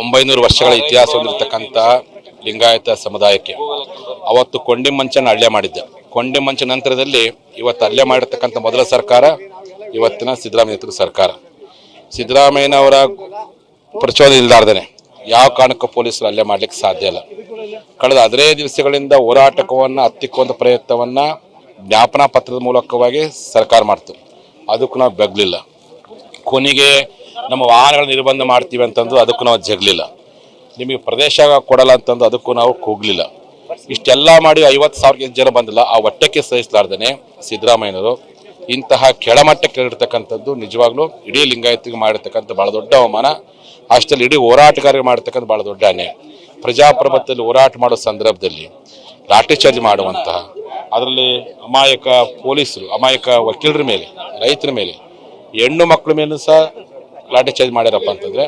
ಒಂಬೈನೂರು ವರ್ಷಗಳ ಇತಿಹಾಸ ಹೊಂದಿರತಕ್ಕಂಥ ಲಿಂಗಾಯತ ಸಮುದಾಯಕ್ಕೆ. ಅವತ್ತು ಕೊಂಡಿ ಮಂಚನ ಹಳ್ಳೆ ಮಾಡಿದ್ದೆ. ಕೊಂಡಿ ಮಂಚ ನಂತರದಲ್ಲಿ ಇವತ್ತು ಹಲ್ಲೆ ಮಾಡಿರ್ತಕ್ಕಂಥ ಮೊದಲ ಸರ್ಕಾರ, ಇವತ್ತಿನ ಸಿದ್ದರಾಮಯ್ಯ ಸರ್ಕಾರ. ಸಿದ್ದರಾಮಯ್ಯನವರ ಪ್ರಚೋದನೆ ಇಲ್ಲಾರ್ದೇನೆ ಯಾವ ಕಾರಣಕ್ಕೂ ಪೊಲೀಸರು ಹಲ್ಲೆ ಮಾಡಲಿಕ್ಕೆ ಸಾಧ್ಯ ಇಲ್ಲ. ಕಳೆದ ಹದಿನೈದು ದಿವಸಗಳಿಂದ ಹೋರಾಟಕವನ್ನು ಹತ್ತಿಕ್ಕುವಂಥ ಪ್ರಯತ್ನವನ್ನು ಜ್ಞಾಪನಾ ಪತ್ರದ ಮೂಲಕವಾಗಿ ಸರ್ಕಾರ ಮಾಡ್ತು. ಅದಕ್ಕೂ ನಾವು ಬೆಗ್ಲಿಲ್ಲ. ಕೊನೆಗೆ ನಮ್ಮ ವಾಹನಗಳ ನಿರ್ಬಂಧ ಮಾಡ್ತೀವಿ ಅಂತಂದು ಅದಕ್ಕೂ ನಾವು ಜಗಲಿಲ್ಲ. ನಿಮಗೆ ಪ್ರದೇಶ ಕೊಡಲ್ಲ ಅಂತಂದು ಅದಕ್ಕೂ ನಾವು ಕೂಗ್ಲಿಲ್ಲ. ಇಷ್ಟೆಲ್ಲ ಮಾಡಿ ಐವತ್ತು ಸಾವಿರ ಜನ ಬಂದಿಲ್ಲ, ಆ ಒಟ್ಟಕ್ಕೆ ಸಹಿಸಲಾರ್ದೇ ಸಿದ್ದರಾಮಯ್ಯನವರು ಇಂತಹ ಕೆಳಮಟ್ಟಕ್ಕೆ ಇರ್ತಕ್ಕಂಥದ್ದು ನಿಜವಾಗ್ಲೂ ಇಡೀ ಲಿಂಗಾಯತಿಗೆ ಮಾಡಿರ್ತಕ್ಕಂಥ ಬಹಳ ದೊಡ್ಡ ಅವಮಾನ. ಅಷ್ಟಲ್ಲಿ ಇಡೀ ಹೋರಾಟಗಾರರಿಗೆ ಮಾಡಿರ್ತಕ್ಕಂಥ ಬಹಳ ದೊಡ್ಡ ಅನ್ಯಾಯ. ಪ್ರಜಾಪ್ರಭುತ್ವದಲ್ಲಿ ಹೋರಾಟ ಮಾಡೋ ಸಂದರ್ಭದಲ್ಲಿ ಲಾಠಿ ಚಾರ್ಜ್ ಮಾಡುವಂತಹ, ಅದರಲ್ಲಿ ಅಮಾಯಕ ಪೊಲೀಸರು, ಅಮಾಯಕ ವಕೀಲರ ಮೇಲೆ, ರೈತರ ಮೇಲೆ, ಹೆಣ್ಣು ಮಕ್ಕಳ ಮೇಲೂ ಸಹ ಲಾಠಿ ಚಾರ್ಜ್ ಮಾಡ್ಯಾರಪ್ಪ ಅಂತಂದ್ರೆ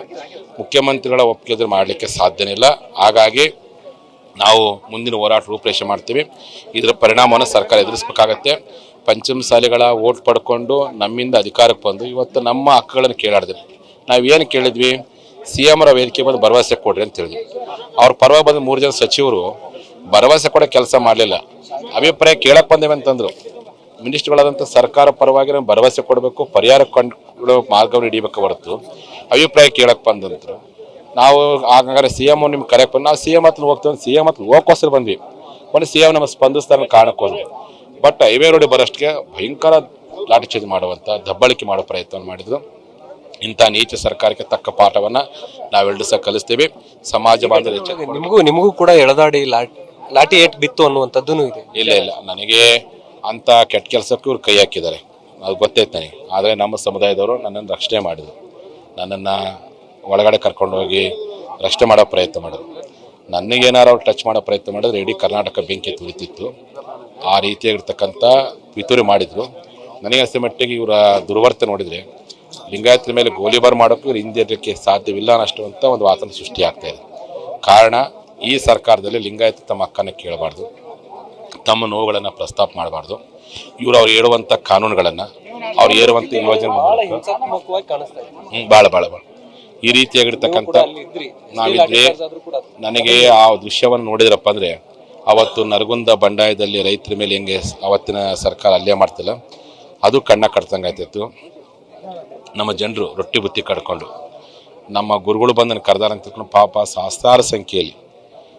ಮುಖ್ಯಮಂತ್ರಿಗಳ ಒಪ್ಪಿಗೆ ಮಾಡಲಿಕ್ಕೆ ಸಾಧ್ಯನೇ ಇಲ್ಲ. ಹಾಗಾಗಿ ನಾವು ಮುಂದಿನ ಹೋರಾಟ ರೂಪರೇಷೆ ಮಾಡ್ತೀವಿ. ಇದರ ಪರಿಣಾಮವನ್ನು ಸರ್ಕಾರ ಎದುರಿಸಬೇಕಾಗತ್ತೆ. ಪಂಚಮಸಾಲಿಗಳ ಓಟ್ ಪಡ್ಕೊಂಡು ನಮ್ಮಿಂದ ಅಧಿಕಾರಕ್ಕೆ ಬಂದು ಇವತ್ತು ನಮ್ಮ ಹಕ್ಕುಗಳನ್ನು ಕೇಳಾಡಿದ್ವಿ ನಾವೇನು ಕೇಳಿದ್ವಿ? ಸಿ ಎಂ ಅವರ ವೇದಿಕೆ ಬಂದು ಭರವಸೆ ಕೊಡ್ರಿ ಅಂತ ಹೇಳಿದ್ವಿ. ಅವ್ರ ಪರವಾಗಿ ಬಂದು ಮೂರು ಜನ ಸಚಿವರು ಭರವಸೆ ಕೊಡೋ ಕೆಲಸ ಮಾಡಲಿಲ್ಲ. ಅಭಿಪ್ರಾಯ ಕೇಳಕ್ಕೆ ಬಂದೇವೆ ಅಂತಂದ್ರು. ಮಿನಿಸ್ಟ್ರುಗಳಾದಂಥ ಸರ್ಕಾರ ಪರವಾಗಿ ನಾವು ಭರವಸೆ ಕೊಡಬೇಕು ಪರಿಹಾರ ಕಂಡು ಮಾರ್ಗವನ್ನು ಹಿಡಿಬೇಕು ಹೊರತು. ಅಭಿಪ್ರಾಯ ಕೇಳಕ್ಕೆ ಬಂದಂತರು. ನಾವು ಹಾಗಾದ್ರೆ ಸಿ ಎಂ ನಿಮ್ಗೆ ಕರೆಕ್ಟ್ ಬಂದು ನಾವು ಸಿ ಎಂ ಹತ್ರ ಹೋಗ್ತೀವಿ ಸಿ ಎಂ ಹತ್ರ ಹೋಗೋಸ್ಕರ ಬಂದ್ವಿ. ಒಂದು ಸಿ ಎಂ ನಮ್ಮ ಸ್ಪಂದಿಸ್ತಾರೆ ಕಾರಣಕ್ಕೆ ಹೋದ್ವಿ. ಬಟ್ ಹೈವೇ ರೋಡ್ ಬರೋಷ್ಟಕ್ಕೆ ಭಯಂಕರ ಲಾಠಿ ಮಾಡುವಂಥ ದಬ್ಬಳಿಕೆ ಮಾಡೋ ಪ್ರಯತ್ನವನ್ನು ಮಾಡಿದ್ರು. ಇಂಥ ನೀಚ ಸರ್ಕಾರಕ್ಕೆ ತಕ್ಕ ಪಾಠವನ್ನು ನಾವೆಲ್ಲರೂ ಸಹ ಕಲಿಸ್ತೀವಿ. ಸಮಾಜ ಬಾಂಧವ್ಯ ನಿಮಗೂ ನಿಮಗೂ ಕೂಡ ಎಳೆದಾಡಿ ಲಾಟಿ ಲಾಠಿ ಏಟ್ ಬಿತ್ತು ಅನ್ನುವಂಥದ್ದು ಇದೆ. ಇಲ್ಲ ಇಲ್ಲ. ನನಗೆ ಅಂತ ಕೆಟ್ಟ ಕೆಲಸಕ್ಕೂ ಇವ್ರು ಕೈ ಹಾಕಿದ್ದಾರೆ. ಅದು ಗೊತ್ತೈತೆ ನನಗೆ ಆದರೆ ನಮ್ಮ ಸಮುದಾಯದವರು ನನ್ನನ್ನು ರಕ್ಷಣೆ ಮಾಡಿದರು. ನನ್ನನ್ನು ಒಳಗಡೆ ಕರ್ಕೊಂಡೋಗಿ ರಕ್ಷಣೆ ಮಾಡೋ ಪ್ರಯತ್ನ ಮಾಡಿದ್ರು. ನನಗೇನಾರು ಅವ್ರು ಟಚ್ ಮಾಡೋ ಪ್ರಯತ್ನ ಮಾಡಿದ್ರೆ ಇಡೀ ಕರ್ನಾಟಕ ಬೆಂಕಿ ತುಳಿತಿತ್ತು. ಆ ರೀತಿಯಾಗಿರ್ತಕ್ಕಂಥ ಪಿತೂರಿ ಮಾಡಿದರು. ನನಗೆ ಅನಿಸಿದ ಮಟ್ಟಿಗೆ ಇವರ ದುರ್ವರ್ತನೆ ನೋಡಿದರೆ ಲಿಂಗಾಯತರ ಮೇಲೆ ಗೋಲಿಬಾರ್ ಮಾಡೋಕ್ಕೂ ಇವ್ರು ಹಿಂದಿರಲಿಕ್ಕೆ ಸಾಧ್ಯವಿಲ್ಲ ಅನ್ನಷ್ಟು ಅಂತ ಒಂದು ವಾತಾವರಣ ಸೃಷ್ಟಿ ಆಗ್ತಾ ಇದೆ. ಕಾರಣ ಈ ಸರ್ಕಾರದಲ್ಲಿ ಲಿಂಗಾಯತ ತಮ್ಮ ಹಕ್ಕನ್ನು ಕೇಳಬಾರ್ದು. ತಮ್ಮ ನೋವುಗಳನ್ನು ಪ್ರಸ್ತಾಪ ಮಾಡಬಾರ್ದು. ಇವರು ಅವ್ರು ಹೇಳುವಂಥ ಕಾನೂನುಗಳನ್ನು ಅವ್ರು ಹೇಳುವಂಥ ಯೋಜನೆ ಹ್ಞೂ ಭಾಳ ಭಾಳ ಭಾಳ ಈ ರೀತಿಯಾಗಿರ್ತಕ್ಕಂಥ ನಾವಿದ್ರೆ ನನಗೆ ಆ ದೃಶ್ಯವನ್ನು ನೋಡಿದ್ರಪ್ಪ ಅಂದರೆ ಅವತ್ತು ನರಗುಂದ ಬಂಡಾಯದಲ್ಲಿ ರೈತರ ಮೇಲೆ ಹೆಂಗೆ ಅವತ್ತಿನ ಸರ್ಕಾರ ಅಲ್ಲೇ ಮಾಡ್ತಿಲ್ಲ ಅದು ಕಣ್ಣ ಕಟ್ತಂಗೆ ಆಯ್ತಿತ್ತು. ನಮ್ಮ ಜನರು ರೊಟ್ಟಿ ಬುತ್ತಿ ಕಡ್ಕೊಂಡು ನಮ್ಮ ಗುರುಗಳು ಬಂದನ್ನು ಕರೆದಾರ ಅಂತ ತಿಳ್ಕೊಂಡು ಪಾಪ ಸಹಸ್ರಾರು ಸಂಖ್ಯೆಯಲ್ಲಿ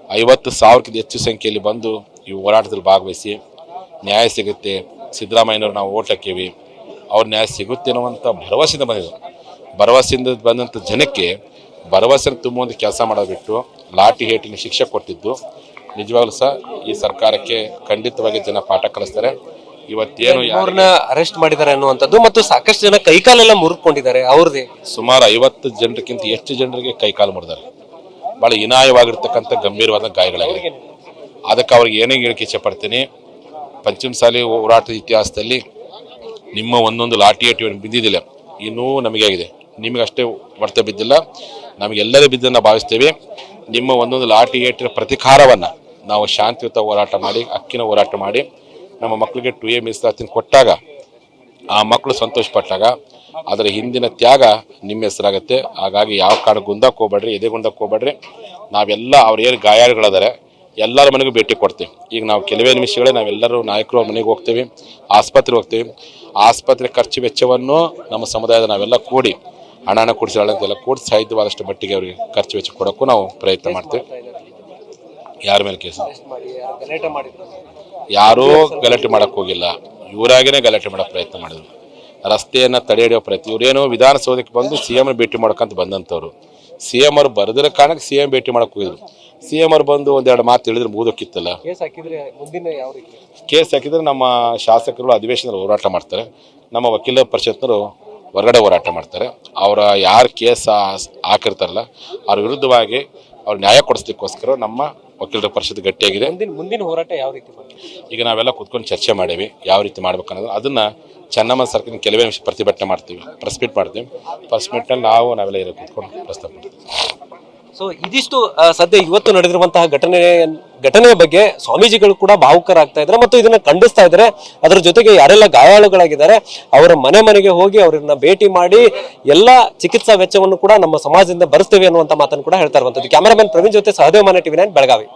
ಐವತ್ತು ಸಾವಿರಕ್ಕಿಂತ ಹೆಚ್ಚು ಸಂಖ್ಯೆಯಲ್ಲಿ ಬಂದು ಈ ಹೋರಾಟದಲ್ಲಿ ಭಾಗವಹಿಸಿ ನ್ಯಾಯ ಸಿಗುತ್ತೆ. ಸಿದ್ದರಾಮಯ್ಯನವ್ರು ನಾವು ಓಟ್ ಹಾಕೀವಿ. ಅವ್ರ ನ್ಯಾಯ ಸಿಗುತ್ತೆ ಅನ್ನುವಂಥ ಭರವಸೆಯಿಂದ ಬಂದಿದ್ರು. ಭರವಸೆಯಿಂದ ಬಂದಂಥ ಜನಕ್ಕೆ ಭರವಸೆನ ತುಂಬುವಂಥ ಕೆಲಸ ಮಾಡೋದ್ಬಿಟ್ಟು ಲಾಠಿ ಹೇಟಿನ ಶಿಕ್ಷೆ ಕೊಟ್ಟಿದ್ದು. ನಿಜವಾಗ್ಲೂ ಸಹ ಈ ಸರ್ಕಾರಕ್ಕೆ ಖಂಡಿತವಾಗಿ ಜನ ಪಾಠ ಕಲಿಸ್ತಾರೆ. ಇವತ್ತೇನು ಅವ್ರನ್ನ ಅರೆಸ್ಟ್ ಮಾಡಿದ್ದಾರೆ ಅನ್ನುವಂಥದ್ದು ಮತ್ತು ಸಾಕಷ್ಟು ಜನ ಕೈಕಾಲೆಲ್ಲ ಮುರ್ಕೊಂಡಿದ್ದಾರೆ. ಅವ್ರದೇ ಸುಮಾರು ಐವತ್ತು ಜನರಿಗಿಂತ ಹೆಚ್ಚು ಜನರಿಗೆ ಕೈಕಾಲು ಮುರಿದಾರೆ ಭಾಳ ಹೀನಾಯವಾಗಿರ್ತಕ್ಕಂಥ ಗಂಭೀರವಾದ ಗಾಯಗಳಾಗಿದೆ ಅದಕ್ಕೆ ಅವ್ರಿಗೆ ಏನೇ ಹೇಳಕ್ಕೆ ಪಡ್ತೀನಿ. ಪಂಚಮಸಾಲಿ ಹೋರಾಟದ ಇತಿಹಾಸದಲ್ಲಿ ನಿಮ್ಮ ಒಂದೊಂದು ಲಾಠಿ ಏಟು ಬಿದ್ದಿದ್ದಿಲ್ಲ. ಇನ್ನೂ ನಮಗೆ ಆಗಿದೆ. ನಿಮಗೆ ಅಷ್ಟೇ ಹೊಡೆತ ಬಿದ್ದಿಲ್ಲ. ನಮಗೆಲ್ಲರೂ ಬಿದ್ದನ್ನು ಭಾವಿಸ್ತೇವೆ. ನಿಮ್ಮ ಒಂದೊಂದು ಲಾಠಿ ಏಟಿನ ಪ್ರತಿಕಾರವನ್ನು ನಾವು ಶಾಂತಿಯುತ ಹೋರಾಟ ಮಾಡಿ ಅಕ್ಕಿನ ಹೋರಾಟ ಮಾಡಿ, ನಮ್ಮ ಮಕ್ಕಳಿಗೆ ಟು ಎ ಮೀಸಲಾತಿನ ಕೊಟ್ಟಾಗ, ಆ ಮಕ್ಕಳು ಸಂತೋಷಪಟ್ಟಾಗ, ಅದರ ಹಿಂದಿನ ತ್ಯಾಗ ನಿಮ್ಮ ಹೆಸರಾಗುತ್ತೆ. ಹಾಗಾಗಿ ಯಾವ ಕಾರಣ ಗುಂದಕ್ಕೆ ಹೋಗ್ಬೇಡ್ರಿ ಎದೆ ಗುಂದಕ್ಕೆ ಹೋಗ್ಬೇಡ್ರಿ ನಾವೆಲ್ಲ ಅವ್ರು ಏನು ಗಾಯಾಳುಗಳದಾರೆ ಎಲ್ಲರ ಮನೆಗೂ ಭೇಟಿ ಕೊಡ್ತೀವಿ. ಈಗ ನಾವು ಕೆಲವೇ ನಿಮಿಷಗಳೇ ನಾವೆಲ್ಲರೂ ನಾಯಕರು ಮನೆಗೆ ಹೋಗ್ತೀವಿ, ಆಸ್ಪತ್ರೆಗೆ ಹೋಗ್ತೀವಿ. ಆಸ್ಪತ್ರೆ ಖರ್ಚು ವೆಚ್ಚವನ್ನು ನಮ್ಮ ಸಮುದಾಯದ ನಾವೆಲ್ಲ ಕೂಡಿ ಹಣನ ಅಂತೆಲ್ಲ ಕೂಡಿ ಸಾಧ್ಯವಾದಷ್ಟು ಮಟ್ಟಿಗೆ ಅವರಿಗೆ ಖರ್ಚು ವೆಚ್ಚ ಕೊಡೋಕ್ಕೂ ನಾವು ಪ್ರಯತ್ನ ಮಾಡ್ತೀವಿ. ಯಾರ ಮೇಲೆ ಕೇಸು? ಯಾರೂ ಗಲಾಟೆ ಮಾಡೋಕ್ಕೆ ಹೋಗಿಲ್ಲ. ಇವರಾಗೇನೆ ಗಲಾಟೆ ಮಾಡೋಕ್ಕೆ ಪ್ರಯತ್ನ ಮಾಡಿದ್ರು. ರಸ್ತೆಯನ್ನು ತಡೆ ಹಿಡಿಯೋ ಪ್ರಯತ್ನ. ಇವರೇನು ವಿಧಾನಸೌಧಕ್ಕೆ ಬಂದು ಸಿ ಎಂ ಭೇಟಿ ಮಾಡ್ಕೊಂತ ಬಂದಂಥವ್ರು ಸಿ ಎಂ ಅವ್ರು ಬರೆದಿರೋ ಕಾರಣಕ್ಕೆ ಸಿ ಎಂ ಭೇಟಿ ಮಾಡಕ್ ಹೋಗಿದ್ರು. ಸಿ ಎಂ ಅವ್ರು ಬಂದು ಒಂದೆರಡು ಮಾತು ಹೇಳಿದ್ರೆ ಮುಗಿದೋಕಿತ್ತಲ್ಲ ಕೇಸ್ ಹಾಕಿದ್ರೆ ಮುಂದಿನ ಯಾವ ರೀತಿ? ಕೇಸ್ ಹಾಕಿದ್ರೆ ನಮ್ಮ ಶಾಸಕರು ಅಧಿವೇಶನದಲ್ಲಿ ಹೋರಾಟ ಮಾಡ್ತಾರೆ. ನಮ್ಮ ವಕೀಲ ಪರಿಷತ್ನವರು ಹೊರಗಡೆ ಹೋರಾಟ ಮಾಡ್ತಾರೆ. ಅವರ ಯಾರು ಕೇಸ್ ಹಾಕಿರ್ತಾರಲ್ಲ ಅವ್ರ ವಿರುದ್ಧವಾಗಿ ಅವ್ರ ನ್ಯಾಯ ಕೊಡಿಸ್ಲಿಕ್ಕೋಸ್ಕರ ನಮ್ಮ ವಕೀಲರ ಪರಿಷತ್ ಗಟ್ಟಿಯಾಗಿದೆ. ಮುಂದಿನ ಮುಂದಿನ ಹೋರಾಟ ಯಾವ ರೀತಿ ಈಗ ನಾವೆಲ್ಲ ಕುತ್ಕೊಂಡು ಚರ್ಚೆ ಮಾಡೀವಿ ಯಾವ ರೀತಿ ಮಾಡ್ಬೇಕು ಅನ್ನೋದು. ಅದನ್ನು ಚೆನ್ನಮ್ಮ ಸರ್ಕಾರ ಕೆಲವೇ ನಿಮಿಷ ಪ್ರತಿಭಟನೆ ಮಾಡ್ತೀವಿ ಪ್ರೆಸ್ ಮೀಟ್ ಮಾಡ್ತೀವಿ. ಪ್ರೆಸ್ ಮೀಟ್ನಲ್ಲಿ ನಾವು ನಾವೆಲ್ಲ ಇರೋ ಕುತ್ಕೊಂಡು ಪ್ರಸ್ತಾಪ ಮಾಡ್ತೀವಿ. ಸೊ ಇದಿಷ್ಟು ಸದ್ಯ ಇವತ್ತು ನಡೆದಿರುವಂತಹ ಘಟನೆ, ಘಟನೆಯ ಬಗ್ಗೆ ಸ್ವಾಮೀಜಿಗಳು ಕೂಡ ಭಾವುಕರಾಗ್ತಾ ಇದ್ದಾರೆ ಮತ್ತು ಇದನ್ನ ಖಂಡಿಸ್ತಾ ಇದ್ದಾರೆ. ಅದರ ಜೊತೆಗೆ ಯಾರೆಲ್ಲ ಗಾಯಾಳುಗಳಾಗಿದ್ದಾರೆ, ಅವರ ಮನೆ ಮನೆಗೆ ಹೋಗಿ ಅವರನ್ನ ಭೇಟಿ ಮಾಡಿ ಎಲ್ಲ ಚಿಕಿತ್ಸಾ ವೆಚ್ಚವನ್ನು ಕೂಡ ನಮ್ಮ ಸಮಾಜದಿಂದ ಬರೆಸ್ತೇವೆ ಅನ್ನುವಂತ ಮಾತನ್ನು ಕೂಡ ಹೇಳ್ತಾ ಇರುವಂತದ್ದು ಕ್ಯಾಮರಾಮನ್ ಪ್ರವೀಣ್ ಜೊತೆ ಸಹದೇವ ಮನೆ ಟಿವಿ ನೈನ್, ಬೆಳಗಾವಿ.